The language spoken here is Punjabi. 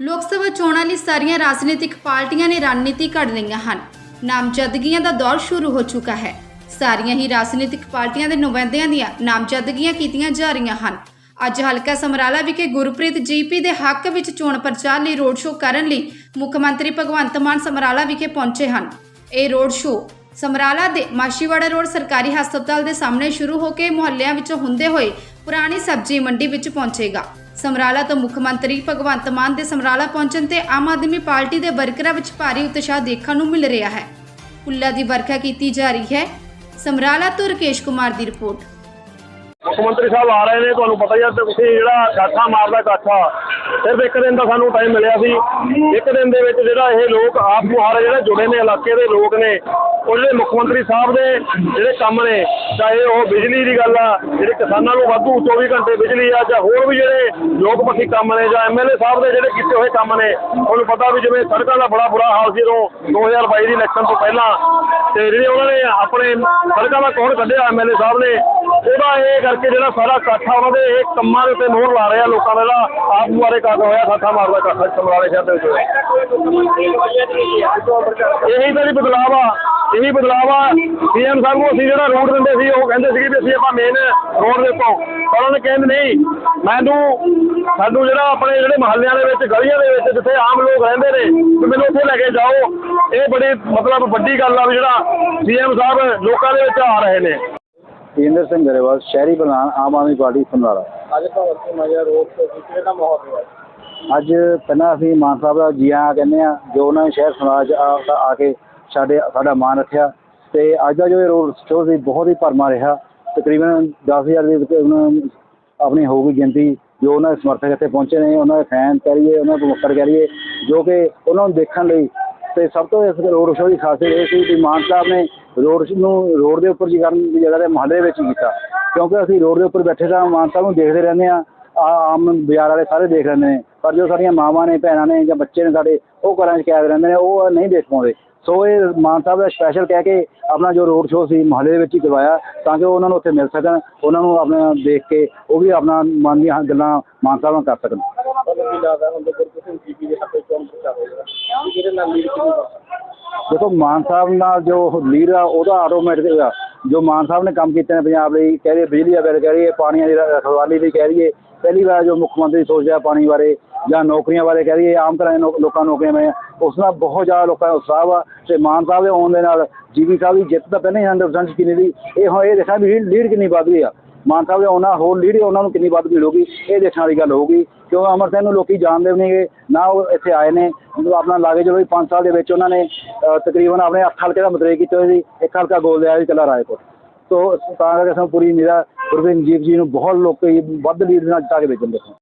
ਲੋਕ ਸਭਾ ਚੋਣਾਂ ਲਈ ਸਾਰੀਆਂ ਰਾਜਨੀਤਿਕ ਪਾਰਟੀਆਂ ਨੇ ਰਣਨੀਤੀ ਘੜ ਲਈਆਂ ਹਨ। ਨਾਮਜ਼ਦਗੀਆਂ ਦਾ ਦੌਰ ਸ਼ੁਰੂ ਹੋ ਚੁੱਕਾ ਹੈ। ਸਾਰੀਆਂ ਹੀ ਰਾਜਨੀਤਿਕ ਪਾਰਟੀਆਂ ਦੇ ਨੁਮਾਇੰਦਿਆਂ ਦੀਆਂ ਨਾਮਜ਼ਦਗੀਆਂ ਕੀਤੀਆਂ ਜਾ ਰਹੀਆਂ ਹਨ। ਅੱਜ ਹਲਕਾ ਸਮਰਾਲਾ ਵਿਖੇ ਗੁਰਪ੍ਰੀਤ ਜੀਪੀ ਦੇ ਹੱਕ ਵਿੱਚ ਚੋਣ ਪ੍ਰਚਾਰ ਲਈ ਰੋਡ ਸ਼ੋਅ ਕਰਨ ਲਈ ਮੁੱਖ ਮੰਤਰੀ ਭਗਵੰਤ ਮਾਨ ਸਮਰਾਲਾ ਵਿਖੇ ਪਹੁੰਚੇ ਹਨ। ਇਹ ਰੋਡ ਸ਼ੋਅ ਸਮਰਾਲਾ ਦੇ ਮਾਸ਼ੀਵਾੜਾ ਰੋਡ ਸਰਕਾਰੀ ਹਸਪਤਾਲ ਦੇ ਸਾਹਮਣੇ ਸ਼ੁਰੂ ਹੋ ਕੇ ਮੁਹੱਲਿਆਂ ਵਿੱਚੋਂ ਹੁੰਦੇ ਹੋਏ ਪੁਰਾਣੀ ਸਬਜ਼ੀ ਮੰਡੀ ਵਿੱਚ ਪਹੁੰਚੇਗਾ। ਸਮਰਾਲਾ ਤੋਂ ਮੁੱਖ ਮੰਤਰੀ ਭਗਵੰਤ ਮਾਨ ਦੇ ਸਮਰਾਲਾ ਪਹੁੰਚਣ ਤੇ ਆਮ ਆਦਮੀ ਪਾਰਟੀ ਦੇ ਵਰਕਰਾਂ ਵਿੱਚ ਭਾਰੀ ਉਤਸ਼ਾਹ ਦੇਖਣ ਨੂੰ ਮਿਲ ਰਿਹਾ ਹੈ। ਫੁੱਲਾਂ ਦੀ ਵਰਖਾ ਕੀਤੀ ਜਾ ਰਹੀ ਹੈ। ਸਮਰਾਲਾ ਤੋਂ ਰਕੇਸ਼ ਕੁਮਾਰ ਦੀ ਰਿਪੋਰਟ। ਮੁੱਖ ਮੰਤਰੀ ਸਾਹਿਬ ਆ ਰਹੇ ਨੇ, ਤੁਹਾਨੂੰ ਪਤਾ ਹੀ ਆ ਤੇ ਤੁਸੀਂ ਜਿਹੜਾ ਗਾਠਾ ਮਾਰਦਾ ਗਾਠਾ, ਸਿਰਫ ਇੱਕ ਦਿਨ ਦਾ ਸਾਨੂੰ ਟਾਈਮ ਮਿਲਿਆ ਸੀ। ਇੱਕ ਦਿਨ ਦੇ ਵਿੱਚ ਜਿਹੜਾ ਇਹ ਲੋਕ ਆਪ ਮੁਹਾਰੇ ਜਿਹੜੇ ਜੁੜੇ ਨੇ, ਇਲਾਕੇ ਦੇ ਲੋਕ ਨੇ ਉਹ ਮੁੱਖ ਮੰਤਰੀ ਸਾਹਿਬ ਦੇ ਜਿਹੜੇ ਕੰਮ ਨੇ, ਚਾਹੇ ਉਹ ਬਿਜਲੀ ਦੀ ਗੱਲ ਆ, ਜਿਹੜੇ ਕਿਸਾਨਾਂ ਨੂੰ ਵਾਧੂ 24 ਘੰਟੇ ਬਿਜਲੀ ਆ, ਜਾਂ ਹੋਰ ਵੀ ਜਿਹੜੇ ਲੋਕ ਪੱਖੀ ਕੰਮ ਨੇ, ਜਾਂ ਐਮਐਲਏ ਸਾਹਿਬ ਦੇ ਜਿਹੜੇ ਕੀਤੇ ਹੋਏ ਕੰਮ ਨੇ ਉਹਨੂੰ ਪਤਾ ਵੀ ਜਿਵੇਂ ਸੜਕਾਂ ਦਾ ਬੜਾ ਬੁਰਾ ਹਾਲ ਸੀ ਜਦੋਂ 2022 ਦੀ ਇਲੈਕਸ਼ਨ ਤੋਂ ਪਹਿਲਾਂ। ਤੇ ਜਿਹੜੇ ਉਹਨਾਂ ਨੇ ਆਪਣੇ ਸੜਕਾਂ ਦਾ ਕੌਣ ਕੱਢਿਆ ਐਮਐਲਏ ਸਾਹਿਬ ਨੇ, ਉਹਦਾ ਇਹ ਕਰਕੇ ਜਿਹੜਾ ਸਾਰਾ ਇਕੱਠਾ ਉਹਨਾਂ ਦੇ ਇਹ ਕੰਮਾਂ ਦੇ ਉੱਤੇ ਮੋਹਰ ਲਾ ਰਿਹਾ ਲੋਕਾਂ ਦਾ, ਜਿਹੜਾ ਆਪ ਮੁਆਰੇ ਕੱਟ ਹੋਇਆ, ਸਾਥਾ ਮਾਰਦਾ ਇਕੱਠਾ ਸਮਰਾਲੇ ਸ਼ਹਿਰ ਦੇ ਵਿੱਚ। ਇਹੀ ਤਾਂ ਜੀ ਬਦਲਾਵ ਆ। ਇਹੀ ਬਦਲਾਵ ਆ। ਸੀਐਮ ਸਾਹਿਬ ਨੂੰ ਅਸੀਂ ਜਿਹੜਾ ਰੋਡ ਦਿੰਦੇ ਸੀ ਉਹ ਕਹਿੰਦੇ ਸੀਗੇ ਵੀ ਅਸੀਂ ਆਪਾਂ ਮੇਨ ਰੋਡ ਦੇ ਪਰ ਉਹਨੇ ਕਹਿੰਦੇ ਨਹੀਂ ਮੈਨੂੰ ਸਾਨੂੰ ਜਿਹੜਾ ਆਪਣੇ ਜਿਹੜੇ ਮਹੱਲਿਆਂ ਦੇ ਵਿੱਚ ਗਲੀਆਂ ਦੇ ਵਿੱਚ ਜਿੱਥੇ ਆਮ ਲੋਕ ਰਹਿੰਦੇ ਨੇ ਵੀ ਮੈਨੂੰ ਉੱਥੇ ਲੈ ਕੇ ਜਾਓ। ਇਹ ਬੜੀ ਮਤਲਬ ਵੱਡੀ ਗੱਲ ਆ ਵੀ ਜਿਹੜਾ ਸੀਐਮ ਸਾਹਿਬ ਲੋਕਾਂ ਦੇ ਵਿੱਚ ਆ ਰਹੇ ਨੇ। ਤੇਂਦਰ ਸਿੰਘ ਗਰੇਵਾਲ ਸ਼ਹਿਰੀ ਪ੍ਰਧਾਨ ਆਮ ਆਦਮੀ ਪਾਰਟੀ ਸਮਰਾਲਾ ਅੱਜ ਭਗਤ ਸਿੰਘ ਨਗਰ ਰੋਡ ਤੇ ਕਿਹੜੇ ਦਾ ਮਾਹੌਲ ਰਿਹਾ? ਅੱਜ ਪਹਿਲਾਂ ਅਸੀਂ ਮਾਨ ਸਾਹਿਬ ਦਾ ਜੀ ਆਇਆਂ ਕਹਿੰਦੇ ਆ ਜੋ ਉਹਨਾਂ ਨੇ ਸ਼ਹਿਰ ਸਮਾਜ ਆ ਕੇ ਸਾਡੇ, ਸਾਡਾ ਮਾਨ ਰੱਖਿਆ ਤੇ ਅੱਜ ਦਾ ਜੋ ਇਹ ਰੋਡ ਸ਼ੋਅ ਸੀ ਬਹੁਤ ਹੀ ਭਰਮਾ ਰਿਹਾ। ਤਕਰੀਬਨ 10000 ਦੇ ਵਿੱਚ ਉਹਨਾਂ ਨੂੰ ਆਪਣੀ ਹੋਊਗੀ ਗਿਣਤੀ ਜੋ ਉਹਨਾਂ ਦੇ ਸਮਰਥਕ ਇੱਥੇ ਪਹੁੰਚੇ ਨੇ, ਉਹਨਾਂ ਦੇ ਫੈਨ ਕਹਿ ਲਈਏ, ਉਹਨਾਂ ਦੇ ਮੁੱਕਰ ਕਹਿ ਲਈਏ, ਜੋ ਕਿ ਉਹਨਾਂ ਨੂੰ ਦੇਖਣ ਲਈ। ਤੇ ਸਭ ਤੋਂ ਇਸ ਰੋਡ ਸ਼ੋਅ ਦੀ ਖਾਸੀਅਤ ਇਹ ਸੀ ਕਿ ਮਾਨ ਸਾਹਿਬ ਨੇ ਰੋਡ ਨੂੰ ਰੋਡ ਦੇ ਉੱਪਰ ਜੀ ਕਰਨ ਦੀ ਜਗ੍ਹਾ ਤੇ ਮਹੱਲੇ ਵਿੱਚ ਹੀ ਕੀਤਾ। ਕਿਉਂਕਿ ਅਸੀਂ ਰੋਡ ਦੇ ਉੱਪਰ ਬੈਠੇ ਤਾਂ ਮਾਨ ਸਾਹਿਬ ਨੂੰ ਦੇਖਦੇ ਰਹਿੰਦੇ ਆ ਆਮ ਬਾਜ਼ਾਰ ਵਾਲੇ ਸਾਰੇ ਦੇਖ ਲੈਂਦੇ ਨੇ। ਪਰ ਜੋ ਸਾਡੀਆਂ ਮਾਵਾਂ ਨੇ, ਭੈਣਾਂ ਨੇ ਜਾਂ ਬੱਚੇ ਨੇ ਸਾਡੇ, ਉਹ ਘਰਾਂ 'ਚ ਕੈਦ ਰਹਿੰਦੇ ਨੇ, ਉਹ ਨਹੀਂ ਦੇਖ ਪਾਉਂਦੇ। ਸੋ ਇਹ ਮਾਨ ਸਾਹਿਬ ਦਾ ਸਪੈਸ਼ਲ ਕਹਿ ਕੇ ਆਪਣਾ ਜੋ ਰੋਡ ਸ਼ੋਅ ਸੀ ਮਹੱਲੇ ਦੇ ਵਿੱਚ ਹੀ ਕਰਵਾਇਆ ਤਾਂ ਕਿ ਉਹਨਾਂ ਨੂੰ ਉੱਥੇ ਮਿਲ ਸਕਣ, ਉਹਨਾਂ ਨੂੰ ਆਪਣਾ ਦੇਖ ਕੇ ਉਹ ਵੀ ਆਪਣਾ ਮਨ ਦੀਆਂ ਗੱਲਾਂ ਮਾਨ ਸਾਹਿਬ ਨਾਲ ਕਰ ਸਕਣ। ਦੇਖੋ ਮਾਨ ਸਾਹਿਬ ਨਾਲ ਜੋ ਲੀਡ ਆ ਉਹਦਾ ਆਟੋਮੈਟਿਕ ਆ। ਜੋ ਮਾਨ ਸਾਹਿਬ ਨੇ ਕੰਮ ਕੀਤੇ ਨੇ ਪੰਜਾਬ ਲਈ, ਕਹਿ ਰਹੀ ਬਿਜਲੀ ਦਾ ਬਿੱਲ, ਕਹਿ ਰਹੀ ਹੈ ਪਾਣੀਆਂ ਦੀ ਰਖਵਾਲੀ ਲਈ ਕਹਿ ਰਹੀ ਹੈ ਪਹਿਲੀ ਵਾਰ ਜੋ ਮੁੱਖ ਮੰਤਰੀ ਸੋਚ ਰਿਹਾ ਪਾਣੀ ਬਾਰੇ ਜਾਂ ਨੌਕਰੀਆਂ ਬਾਰੇ ਕਹਿ ਰਹੀ ਹੈ ਆਮ ਤਰ੍ਹਾਂ ਦੇ ਨੌ- ਲੋਕਾਂ ਨੌਕਰੀਆਂ ਮਿਲੀਆਂ। ਉਸ ਨਾਲ ਬਹੁਤ ਜ਼ਿਆਦਾ ਲੋਕਾਂ ਦਾ ਉਤਸ਼ਾਹ ਵਾ ਤੇ ਮਾਨ ਸਾਹਿਬ ਦੇ ਆਉਣ ਦੇ ਨਾਲ ਜੀਵੀ ਸਾਹਿਬ ਦੀ ਜਿੱਤ ਤਾਂ ਪਹਿਲਾਂ ਹੀ 100% ਕਿੰਨੀ ਦੀ ਇਹ ਹੁਣ ਇਹ ਦੇਖਣਾ ਵੀ ਲੀਡ ਕਿੰਨੀ ਵੱਧ ਗਈ ਆ। ਮਾਨ ਸਾਹਿਬ ਦੇ ਆਉਣਾ, ਹੋਰ ਲੀਡ ਉਹਨਾਂ ਨੂੰ ਕਿੰਨੀ ਵੱਧ ਭੀੜ ਹੋਊਗੀ, ਇਹ ਦੇਖਣ ਵਾਲੀ ਗੱਲ ਹੋਊਗੀ। ਕਿਉਂ ਅਮਰ ਸਿੰਘ ਨੂੰ ਲੋਕੀ ਜਾਣਦੇ ਵੀ ਨਹੀਂਗੇ ਨਾ ਉਹ ਇੱਥੇ ਆਏ ਨੇ। ਜਦੋਂ ਆਪਣਾ ਲਾਗੇ ਚਲੋ 5 ਸਾਲ ਦੇ ਵਿੱਚ ਉਹਨਾਂ ਨੇ ਤਕਰੀਬਨ ਆਪਣੇ 8 ਹਲਕੇ ਦਾ ਮਤਰੇਕ ਕੀਤਾ ਹੋਏ ਸੀ। ਇੱਕ ਹਲਕਾ ਗੋਲ ਦਿਆ ਸੀ ਕੱਲਾ ਰਾਏਪੁਰ ਤੋਂ ਤਾਂ ਕਰਕੇ ਸਾਨੂੰ ਪੂਰੀ ਨਿਰਾ ਗੁਰਵਿੰਦ ਜੀਪ ਜੀ ਨੂੰ ਬਹੁਤ ਲੋਕੀ ਵੱਧ ਲੀਡ ਨਾਲ ਜਿੱਤਾ ਕੇ ਵੇਚਣ ਦੇਖੋ